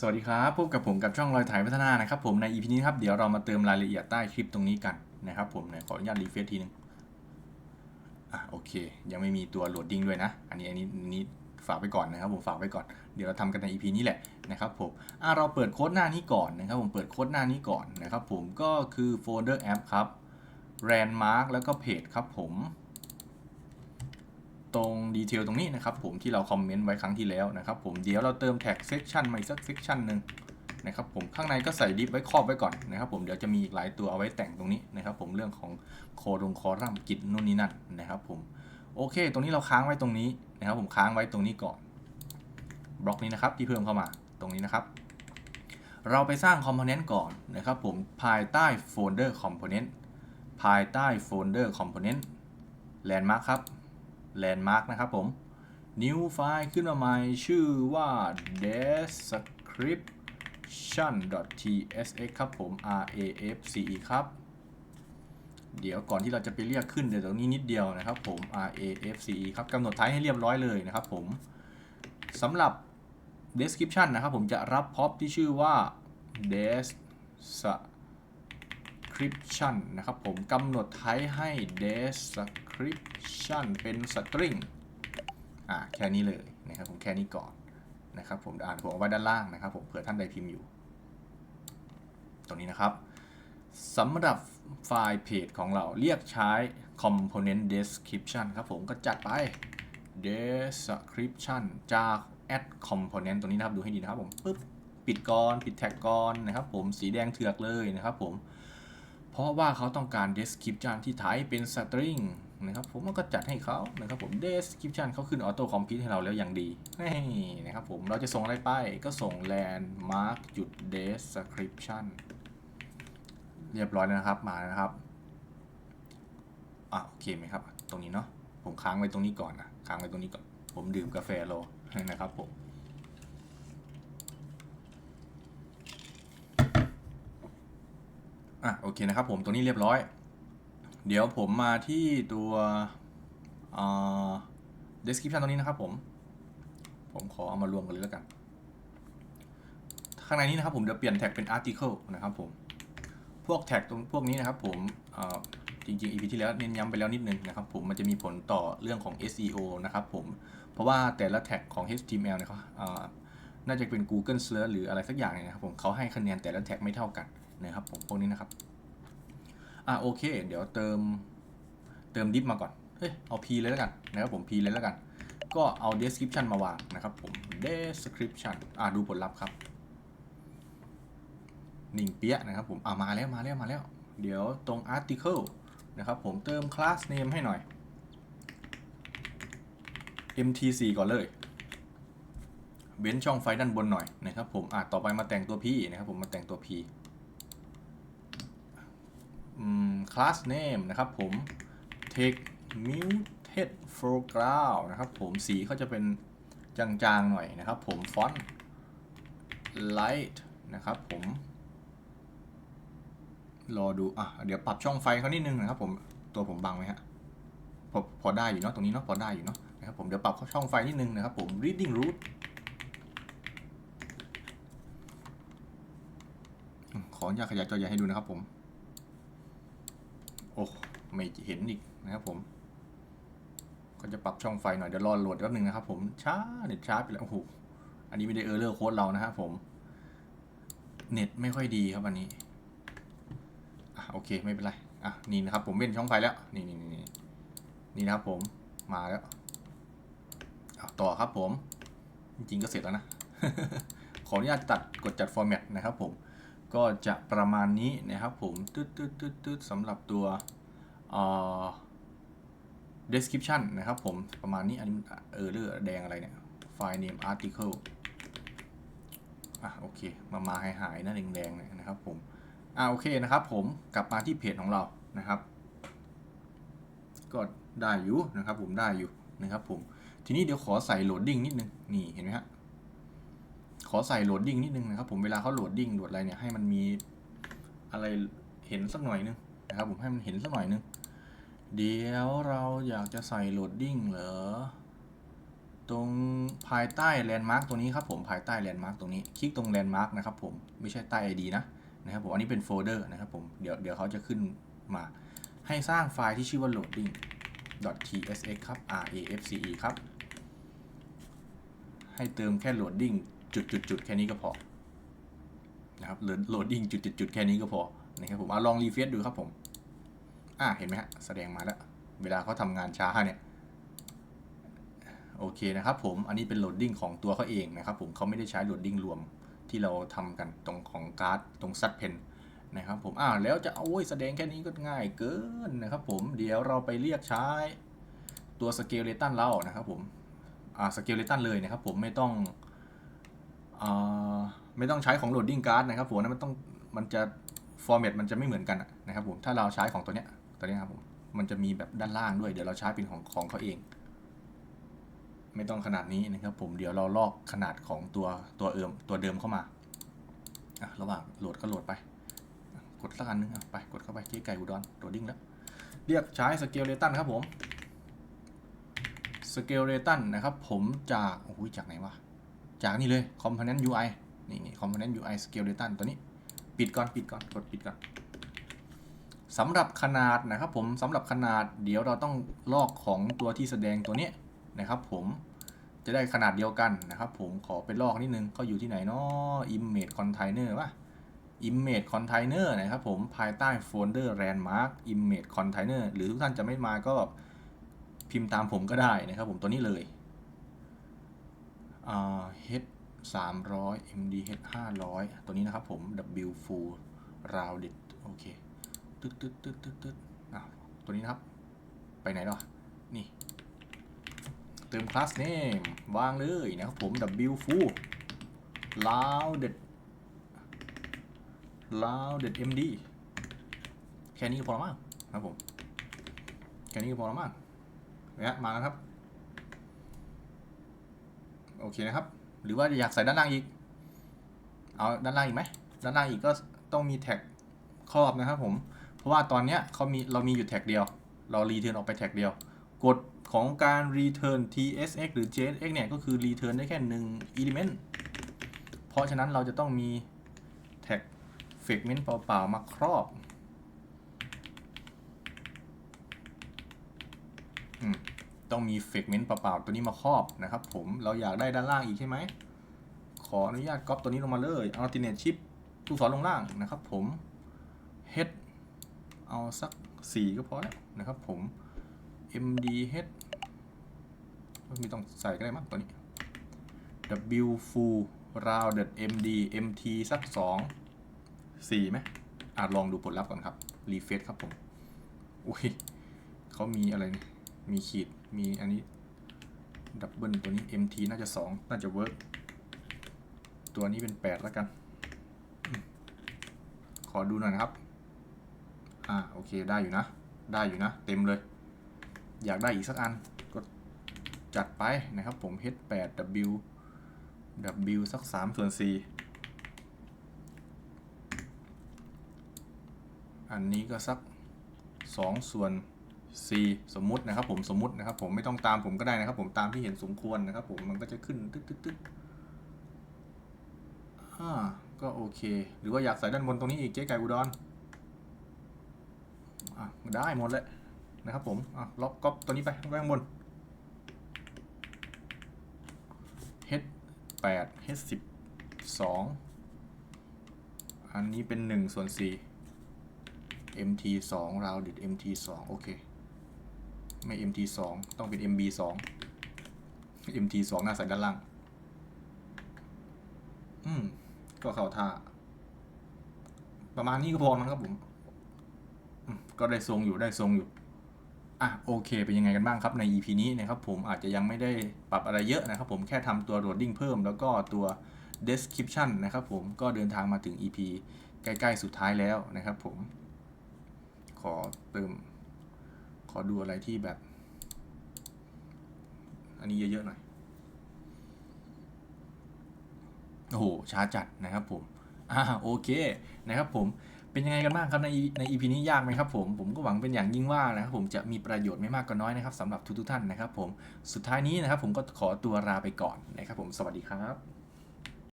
สวัสดีครับพบกับผมกับช่องรอยถ่ายพัฒนานะครับผมใน EP นี้ครับเดี๋ยวเรามาเติมรายละเอียดใต้คลิปตรงนี้กันนะครับผมเนี่ยขออนุญาตรีเฟซทีนึงอะโอเค ยังไม่มีตัวโหลดดิ้งด้วยนะ อันนี้อันนี้นี้ฝากไปก่อนนะครับผมฝากไว้ก่อนเดี๋ยวเราทำกันใน EP นี้แหละนะครับผมอะเราเปิดโค้ดหน้านี้ก่อนนะครับผมเปิดโค้ดหน้านี้ก่อนนะครับผมก็คือโฟลเดอร์แอปครับ Landmark แล้วก็เพจครับผม ตรงดีเทลตรงนี้นะครับผมที่เราคอมเมนต์ไว้ครั้งที่แล้วนะครับผมเดี๋ยวเราเติมแท็กเซ c ชันมาอีกสักเซ c ชันหนึ่งนะครับผมข้างในก็ใส่ดิฟไว้ครอบไว้ก่อนนะครับผมเดี๋ยวจะมีอีกหลายตัวเอาไว้แต่งตรงนี้นะครับผมเรื่องของโคดงคอรัมกิจนู่นนี่นั่นนะครับผมโอเค ตรงนี้เราค้างไว้ตรงนี้นะครับผมค้างไว้ตรงนี้ก่อนบล็อกนี้นะครับที่เพิ่มเข้ามาตรงนี้นะครับ เราไปสร้างคอมโพเนนต์ก่อนนะครับผมภายใต้โฟลเดอร์คอมโพเนนต์ภายใต้โฟลเดอร์คอมโพเนนต์แลนด์มาร์คครับ landmark นะครับผม new file ขึ้นมาใหม่ชื่อว่า description.tsx ครับผม rafce ครับ เดี๋ยวก่อนที่เราจะไปเรียกขึ้นเดี๋ยวตรงนี้นิดเดียวนะครับผม rafce ครับกำหนดท้ายให้เรียบร้อยเลยนะครับผมสำหรับ description นะครับผมจะรับพ็อปที่ชื่อว่า description นะครับผมกำหนดท้ายให้ description เป็น string อ่าแค่นี้เลยนะครับผมแค่นี้ก่อนนะครับผมอ่านผมเอาไว้ด้านล่างนะครับผมเผื่อท่านใดพิมพ์อยู่ ตรงนี้นะครับสำหรับไฟล์เพจของเราเรียกใช้ component description ครับผมก็จัดไป description จาก add component ตรงนี้นะครับ ดูให้ดีนะครับผมปึ๊บปิดก่อน ปิดแท็กก่อนนะครับผมสีแดงเถือกเลยนะครับผม เพราะว่าเขาต้องการ description ที่ไทยเป็น string นะครับผมก็จัดให้เขานะครับผม description เขาขึ้น auto complete ให้เราแล้วอย่างดีนี่นะครับผมเราจะส่งอะไรไปก็ส่ง landmark จุด description เรียบร้อยแล้วนะครับมาแล้วนะครับอะโอเคไหมครับ ตรงนี้เนาะผมค้างไว้ตรงนี้ก่อนนะค้างไว้ตรงนี้ก่อน ผมดื่มกาแฟรอนะครับผม อะโอเคนะครับผมตัวนี้เรียบร้อย เดี๋ยวผมมาที่ตัวเอ่อ description ตรงนี้นะครับผม ผมขอเอามารวมกันเลยแล้วกัน ข้างในนี้นะครับผมเดี๋ยวเปลี่ยนแท็กเป็น article นะครับผม พวกแท็กตรงพวกนี้นะครับผมจริงๆ EP ที่แล้วเน้นย้ำไปแล้วนิดนึงนะครับผมมันจะมีผลต่อเรื่องของ SEO นะครับผม เพราะว่าแต่ละแท็กของ HTML เนี่ยเขาน่าจะเป็น Google Search หรืออะไรสักอย่างเนี่ยนะครับผมเขาให้คะแนนแต่ละแท็กไม่เท่ากัน นะครับผมพวกนี้นะครับ อะโอเค เดี๋ยวเติมเติมดิฟมาก่อน เฮ้ย เอา p เลยแล้วกันนะครับผม p เลยแล้วกัน ก็เอา description มาวางนะครับผม description อะดูผลลัพธ์ครับนิ่งเปี้ยนะครับผม อะมาแล้วมาแล้วมาแล้ว เดี๋ยวตรง article นะครับผมเติม class name ให้หน่อย mt4 ก่อนเลยเว้นช่องไฟด้านบนหน่อยนะครับผมอะต่อไปมาแต่งตัว p นะครับผมมาแต่งตัว p อืม class name นะครับผม text muted foreground นะครับผมสีเขาจะเป็นจางๆหน่อยนะครับผม font light นะครับผม รอดู อะ เดี๋ยวปรับช่องไฟเขานิดนึงนะครับผมตัวผมบังไหมฮะพอพอได้อยู่เนาะตรงนี้เนาะพอได้อยู่เนาะนะครับผมเดี๋ยวปรับช่องไฟนิดนึงนะครับผม reading root ขออนุญาตขยายจอใหญ่ให้ดูนะครับผม โอ้ไม่เห็นอีกนะครับผม ก็จะปรับช่องไฟหน่อยเดี๋ยวรอโหลดแป๊บนึงนะครับผมช้าเน็ตช้าไปแล้วโอ้โหอันนี้ไม่ได้เออร์เลอร์โค้ดเรานะครับผม เน็ตไม่ค่อยดีครับอันนี้อะโอเคไม่เป็นไรอะนี่นะครับผมเว้นช่องไฟแล้วนี่นี่นี่นี่นะครับผมมาแล้วต่อครับผม จริงๆก็เสร็จแล้วนะ ขออนุญาตตัดกดจัดฟอร์แมตนะครับผม ก็จะประมาณนี้นะครับผมตืดตืดตืดตืดสำหรับตัวเอ่อ description นะครับผมประมาณนี้อันนี้เออเลือแดงอะไรเนี่ย file name article อะโอเค มามาหายหายนะแดงๆเนี่ยนะครับผมอ่าโอเคนะครับผมกลับมาที่เพจของเรานะครับ ก็ได้อยู่นะครับผมได้อยู่นะครับผมทีนี้เดี๋ยวขอใส่โหลดดิ้งนิดนึงนี่เห็นไหมฮะ ขอใส่โหลดดิ้งนิดนึงนะครับผมเวลาเขาโหลดดิ้งโหลดอะไรเนี่ยให้มันมีอะไรเห็นสักหน่อยนึงนะครับผมให้มันเห็นสักหน่อยนึงเดี๋ยวเราอยากจะใส่โหลดดิ้งเหรอตรงภายใต้แลนด์มาร์กตรงนี้ครับผมภายใต้แลนด์มาร์กตรงนี้ คลิกตรงแลนด์มาร์กนะครับผมไม่ใช่ใต้ ID นะนะครับผมอันนี้เป็นโฟลเดอร์นะครับผมเดี๋ยวเดี๋ยวเขาจะขึ้นมา ให้สร้างไฟล์ที่ชื่อว่า loading .tsx ครับ race ครับ ให้เติมแค่ loading จุดจุดจุดแค่นี้ก็พอนะครับ loading จุดจุดจุดแค่นี้ก็พอนะครับผมเอาลองรีเฟซดูครับผมอ่าเห็นไหมฮะแสดงมาแล้ว เวลาเขาทำงานช้าเนี่ยโอเคนะครับผมอันนี้เป็นโหลดดิ้งของตัวเขาเองนะครับผมเขาไม่ได้ใช้โหลดดิ้งรวมที่เราทำกันตรงของการ์ดตรงซัดเพนนะครับผมอ่าแล้วจะโอ้ยแสดงแค่นี้ก็ง่ายเกินนะครับผมเดี๋ยวเราไปเรียกใช้ตัวสเกลเลตันเรานะครับผมอ่าสเกลเลตันเลยนะครับผมไม่ต้อง ไม่ต้องใช้ของโหลดดิ้งการ์ดนะครับผมนั้นมันต้องมันจะฟอร์แมตมันจะไม่เหมือนกันนะครับผมถ้าเราใช้ของตัวเนี้ยตัวนี้ครับผมมันจะมีแบบด้านล่างด้วย เดี๋ยวเราใช้เป็นของของเขาเอง ไม่ต้องขนาดนี้นะครับผมเดี๋ยวเราลอกขนาดของตัวตัวเอิมตัวเดิมเข้ามาะระหว่างโหลดก็โหลดไป กดสักอันนึงอะไปกดเข้าไปเจ๊ไก่อุดรโหลดดิ้งแล้ว เรียกใช้สเกลเลตันครับผมสเกลเลตันนะครับผมจากโอ้โหจากไหนวะ จากนี่เลย Component UI นี่นี่ Component UI Skeleton ตัวนี้ ปิดก่อนปิดก่อนกดปิดก่อนสำหรับขนาดนะครับผมสำหรับขนาดเดี๋ยวเราต้องลอกของตัวที่แสดงตัวนี้นะครับ ผมจะได้ขนาดเดียวกันนะครับ ผมขอไปลอกนิดนึงเขาอยู่ที่ไหนเนาะ image container ป่ะ image container นะครับผมภายใต้โฟลเดอร์ landmark image container หรือทุกท่านจะไม่มาก็พิมพ์ตามผมก็ได้นะครับ ผมตัวนี้เลย h 300 md h 500 ตัวนี้นะครับผม w full rounded โอเคตึ๊ดตึ๊ดตึ๊ดตึ๊ดตึ๊ดอะตัวนี้นะครับ ไปไหนหรอนี่ เติม class name วางเลยนะครับผม w full louded louded md แค่นี้ก็พอแล้วมั้งครับผม แค่นี้ก็พอแล้วมั้งเนี่ยมาแล้วครับ อเคนะครับ หรือว่าอยากใส่ด้านล่างอีก เอาด้านล่างอีกไหมด้านล่างอีกก็ต้องมีแท็กครอบนะครับผม เพราะว่าตอนเนี้ยเขามีเรามีอยู่แท็กเดียว เรารีเทิร์นออกไปแท็กเดียว กฎของการ return tsx หรือ jsx เนี่ยก็คือ return ได้แค่หนึ่ง element เพราะฉะนั้นเราจะต้องมีแท็ก fragment เปล่าๆมาครอบอืม ต้องมี fragment เปล่าๆตัวนี้มาครอบนะครับผมเราอยากได้ด้านล่างอีกใช่ไหมขออนุญาตก๊อปตัวนี้ลงมาเลย alternate shift ผู้สอนลงล่างนะครับผม head เอาสัก 4 ก็พอแล้วนะครับผม mdh ไม่ต้องใส่ก็ได้มั้งตัวนี้ w full rounded md mt สัก 2 4ไหมอาจลองดูผลลัพธ์ก่อนครับ refresh ครับผม อุ้ยเขามีอะไรนี่ มีขีด มีอันนี้ ดับเบิลตัวนี้ mt น่าจะ 2 น่าจะเวิร์กตัวนี้เป็น 8 แล้วกันอขอดูหน่อยนะครับ อ่า โอเค ได้อยู่นะ ได้อยู่นะ เต็มเลย อยากได้อีกสักอัน ก็จัดไปนะครับผม h8 w w สัก3ส่วน4อันนี้ก็สัก2ส่วน4 สมมุตินะครับผมสมมุตินะครับ ผมไม่ต้องตามผมก็ได้นะครับ ผมตามที่เห็นสมควรนะครับ ผมมันก็จะขึ้นตึ๊ดตึ๊ดตึ๊ดอ่าก็โอเค หรือว่าอยากใส่ด้านบนตรงนี้อีกเจ๊ไก่อุดรอะได้หมดเลยนะครับ ผมอะล็อกก๊อปตัวนี้ไปไว้ข้างบน h 8 h 12อันนี้เป็น 1 ส่วน 4 mt 2 rounded mt 2โอเค ไม่ mt 2 ต้องเป็น mb 2 mt 2 หน้าใส่ด้านล่าง อืม ก็เข้าท่า ประมาณนี้ก็พอนะครับผม ก็ได้ทรงอยู่ได้ทรงอยู่อะโอเค เป็นยังไงกันบ้างครับใน EP นี้นะครับผมอาจจะยังไม่ได้ปรับอะไรเยอะนะครับผมแค่ทำตัว loading เพิ่ม แล้วก็ตัว description นะครับผมก็เดินทางมาถึง EP ใกล้ ๆ สุดท้ายแล้วนะครับผม ขอเติม อดูอะไรที่แบบ อันนี้เยอะๆหน่อย โอ้โหช้าจัดนะครับผม อ่าโอเคนะครับผมเป็นยังไงกันบ้างครับในใน EP นี้ยากไหมครับผมผมก็หวังเป็นอย่างยิ่งว่านะครับผมจะมีประโยชน์ไม่มากก็น้อยนะครับสำหรับทุกๆท่านนะครับผมสุดท้ายนี้นะครับผมก็ขอตัวลาไปก่อนนะครับผมสวัสดีครับ